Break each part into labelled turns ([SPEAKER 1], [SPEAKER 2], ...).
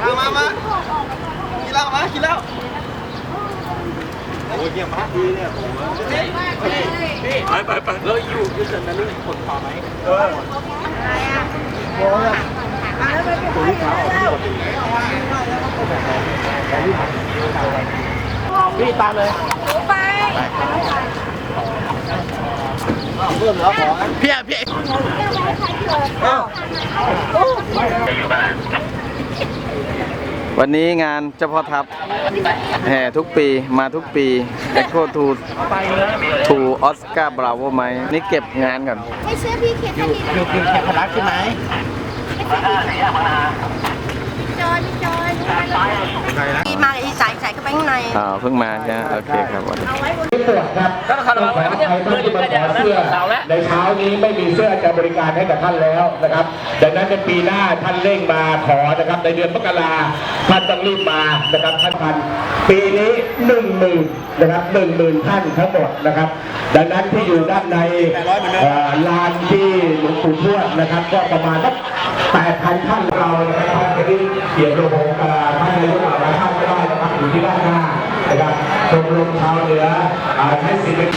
[SPEAKER 1] มามามากินแล้วมากินแล้วโอ้ยเยี่ยมมากดีเนี่ยพี่พี่ไปไปไปแล้วอยู่อยู่เสร็จแล้วนี่ผลพอไหมเออโอ้ยตัวลูกค้าออกที่หมดพี่ตามเลย
[SPEAKER 2] ไป
[SPEAKER 1] เพิ่มแล้วของพี่พี่
[SPEAKER 3] วันนี้งานเจ้าพ่อทัพแห่ทุกปีมาทุกปี Echo to to Oscar Bravo ไหมนี่เก็บงานก่อน
[SPEAKER 2] ให้เชื่อพี่เขียนให้ดี
[SPEAKER 1] อยู่กินแขกพลักใช่ไหม
[SPEAKER 2] จอยพี่จอยพี่มาอีใส่ใส่เข้าไปข้างใน
[SPEAKER 3] อ่าเพิ่งมาใช่ไหมโอเคครับวันนี้
[SPEAKER 2] เอาไว้บน
[SPEAKER 4] ตรวจครับต้องขออภัยท่านที่มาขอเสื้อในเช้านี้ไม่มีเสื้อจะบริการให้กับท่านแล้วนะครับดังนั้นในปีหน้าท่านเร่งมาขอนะครับในเดือนมกราท่านต้องรีบมานะครับท่านพันปีนี้หนึ่งหมื่นนะครับหนึ่งหมื่นท่านทั้งหมดนะครับ ดังนั้นที่อยู่ด้านในเอ่อลานที่หลวงปู่ทวดนะครับ ก็ประมาณสักแปดพันท่านเรานะครับ ท่านจะได้เขียนระบบท่านนายกหลายท่าไม่ได้นะครับอยู่ที่ด้านหน้านะครับชมรมชาวเหนืออ่าใช้สิทธิ์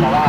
[SPEAKER 4] แต่ว่า